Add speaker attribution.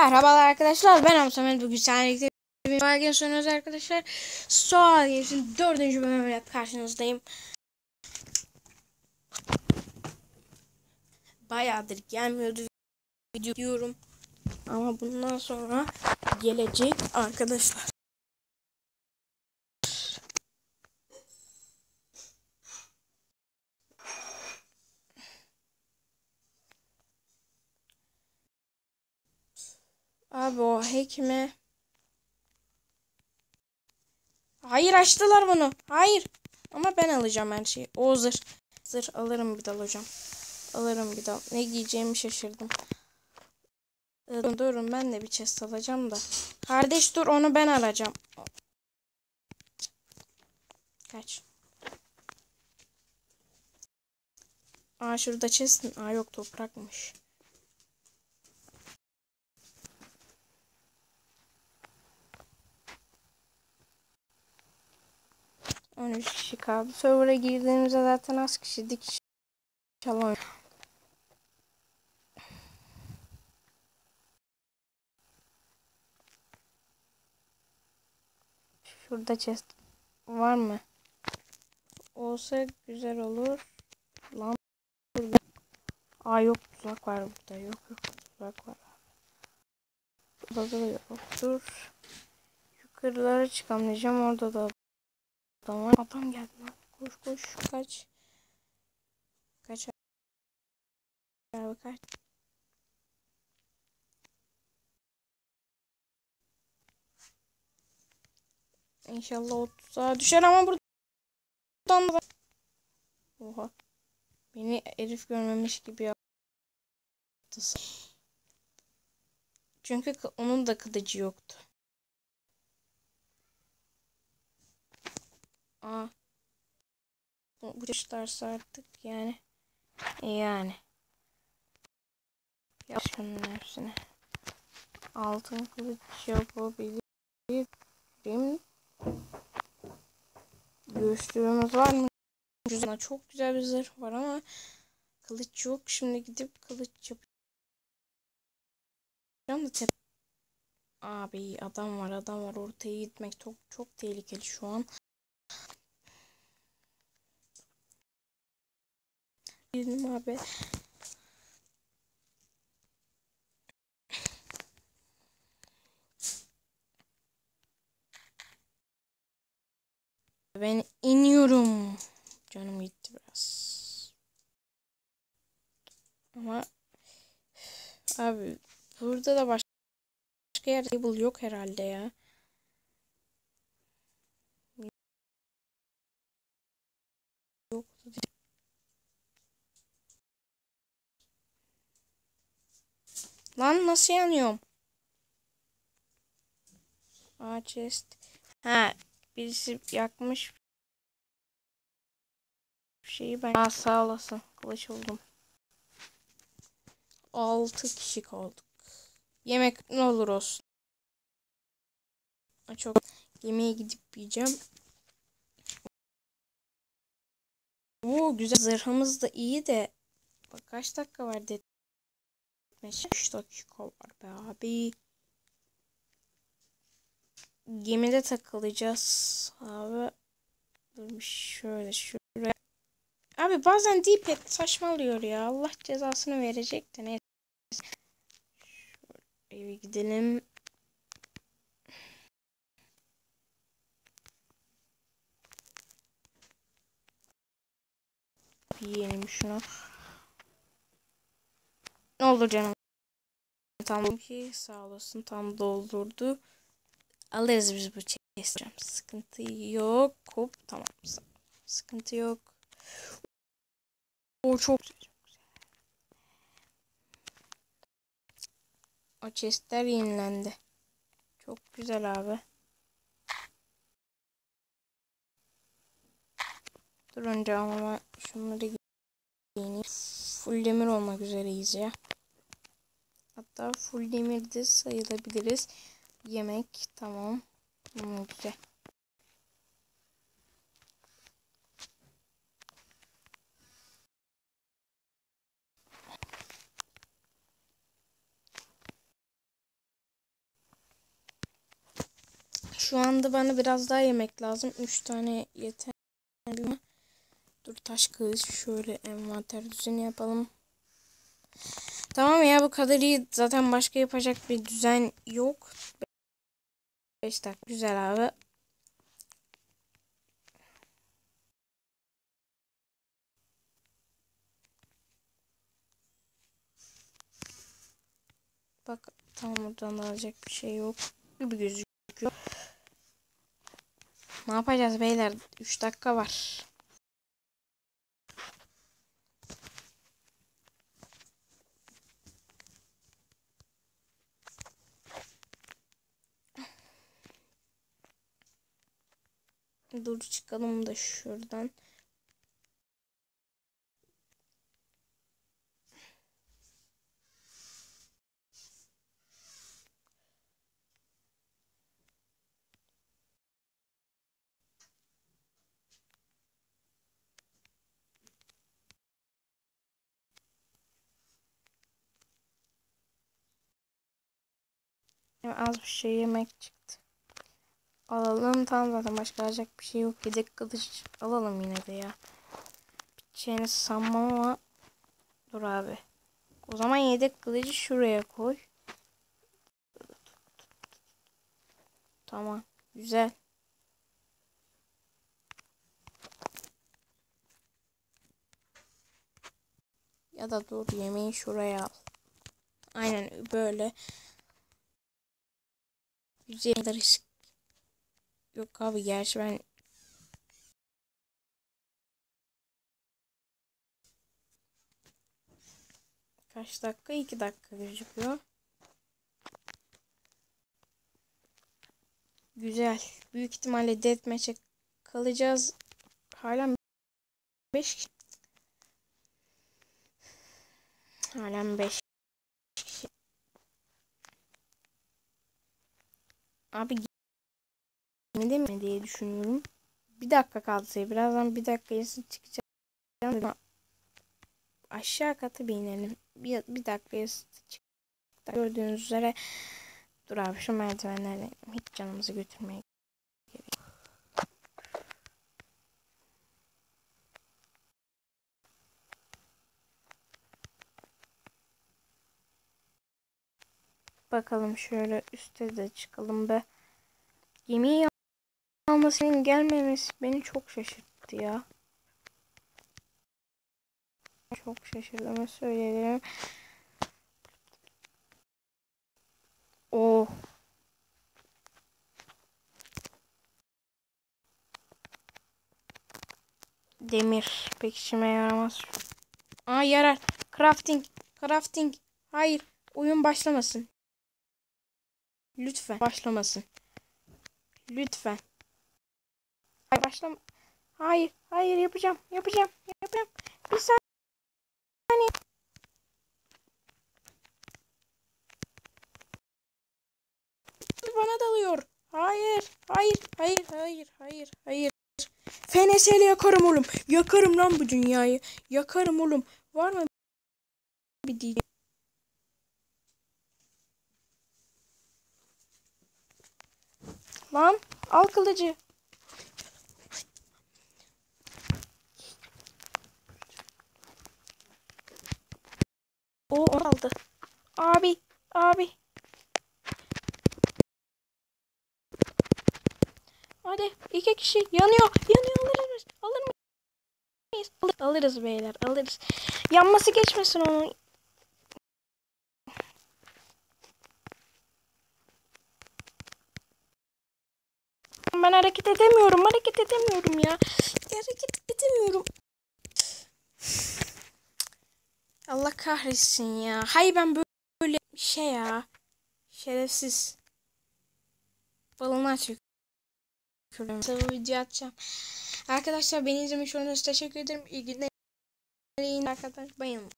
Speaker 1: Merhabalar arkadaşlar ben Amsamet bugün seninle bir belge sunuyoruz arkadaşlar. Sual Games'in dördüncü bölümüyle karşınızdayım. Bayağıdır gelmiyordu video diyorum. Ama bundan sonra gelecek arkadaşlar. Abi o hekime. Hayır açtılar bunu. Hayır. Ama ben alacağım her şeyi. O zırh. Zırh alırım bir dal hocam. Alırım bir dal. Ne giyeceğimi şaşırdım. Durun, durun ben de bir chest alacağım da. Kardeş dur onu ben alacağım. Kaç. Aa şurada chest. Aa yok toprakmış. 13 kişi kaldı. Server'a girdiğimizde zaten az kişiydik. İnşallah Şurada chest var mı? Olsa güzel olur. Lan Aa yok tuzak var burada. Yok yok tuzak var. Burada da yoktur. Yukarılara çıkamayacağım. Orada da Adam Adam geldi lan. Koş koş kaç. Kaç abi kaç. İnşallah o tuzağa düşer ama buradan da Oha. Beni herif görmemiş gibi yaptı. Çünkü onun da kılıcı yoktu. Aa. Bu yaşlarsa artık yani. Yani. Yap şunun hepsini. Altın kılıç yapabilirim. Göğüslüğümüz var mı? Güzel, çok güzel bir zırh var ama kılıç yok. Şimdi gidip kılıç yapacağım da Abi adam var adam var ortaya gitmek çok çok tehlikeli şu an. Girdim abi. Ben iniyorum. Canım gitti biraz. Ama abi burada da başka yer table yok herhalde ya. Yok. Lan nasıl yanıyorum? Aa chest. Ha birisi yakmış şeyi ben. Aa sağ olasın. Kılıç oldum. 6 kişi kaldık. Yemek ne olur olsun. Çok yemeğe gidip yiyeceğim. Oo güzel zırhımız da iyi de bak kaç dakika var dedi. 3 dakika var be abi. Gemide takılacağız abi. Dur şöyle şuraya. Abi bazen D-pad saçmalıyor ya. Allah cezasını verecek de neyse. Şöyle eve gidelim. Yiyelim şunu. Ne olur canım. Tam ki sağ olasın tam doldurdu. Alırız biz bu chest'i. Sıkıntı yok. Hop tamam. Sıkıntı yok. O çok. O chestler yenilendi. Çok güzel abi. Dur önce ama şunları beğeneyim. Full demir olmak üzereyiz ya. Hatta full demirde sayılabiliriz. Yemek tamam. Hmm, güzel. Şu anda bana biraz daha yemek lazım. 3 tane yeter. Dur taş kılıç şöyle envanter düzeni yapalım. Tamam ya bu kadar iyi. Zaten başka yapacak bir düzen yok. 5 dakika güzel abi. Bak tam buradan alacak bir şey yok gibi gözüküyor. Ne yapacağız beyler? 3 dakika var. Dur çıkalım da şuradan. Az bir şey yemek çıktı. Alalım. Tamam zaten başka alacak bir şey yok. Yedek kılıç alalım yine de ya. Biteceğini sanmam ama. Dur abi. O zaman yedek kılıcı şuraya koy. Tamam. Güzel. Ya da dur yemeği şuraya al. Aynen böyle. Yüzeyde risk yok abi gerçi ben kaç dakika? 2 dakika gözüküyor. Güzel. Büyük ihtimalle deathmatch'e kalacağız. Hala 5 kişi. Hala 5 kişi. Abi mi mi diye düşünüyorum. Bir dakika kaldı sayı. Birazdan bir dakika yarısı çıkacağım. Aşağı katı bir inelim. Bir, bir dakika yarısı çık. Gördüğünüz üzere dur abi şu merdivenlerden hiç canımızı götürmeye gerek. Bakalım şöyle üstte de çıkalım be. Gemiyi almasının gelmemesi beni çok şaşırttı ya. Çok şaşırdığımı söyleyebilirim. Oh. Demir pek işime yaramaz. Aa yarar. Crafting. Crafting. Hayır. Oyun başlamasın. Lütfen başlamasın. Lütfen. Hayır başlama. Hayır. Hayır yapacağım. Yapacağım. Yapacağım. Bir saniye. Bana dalıyor. Hayır. Hayır. Hayır. Hayır. Hayır. Hayır. FNS'yle yakarım oğlum. Yakarım lan bu dünyayı. Yakarım oğlum. Var mı bir diyeceğim? Lan al kılıcı. O onu aldı. Abi, abi. Hadi iki kişi yanıyor. Yanıyor alırız. Alır mıyız? Alır, alırız beyler alırız. Yanması geçmesin onun. Ben hareket edemiyorum. Hareket edemiyorum ya. Hareket edemiyorum. Allah kahretsin ya. Hay ben böyle şey ya. Şerefsiz. Balonu açık. Tabii video atacağım. Arkadaşlar beni izlemiş olduğunuz teşekkür ederim. İyi günler. İyi arkadaşlar. Bayılın.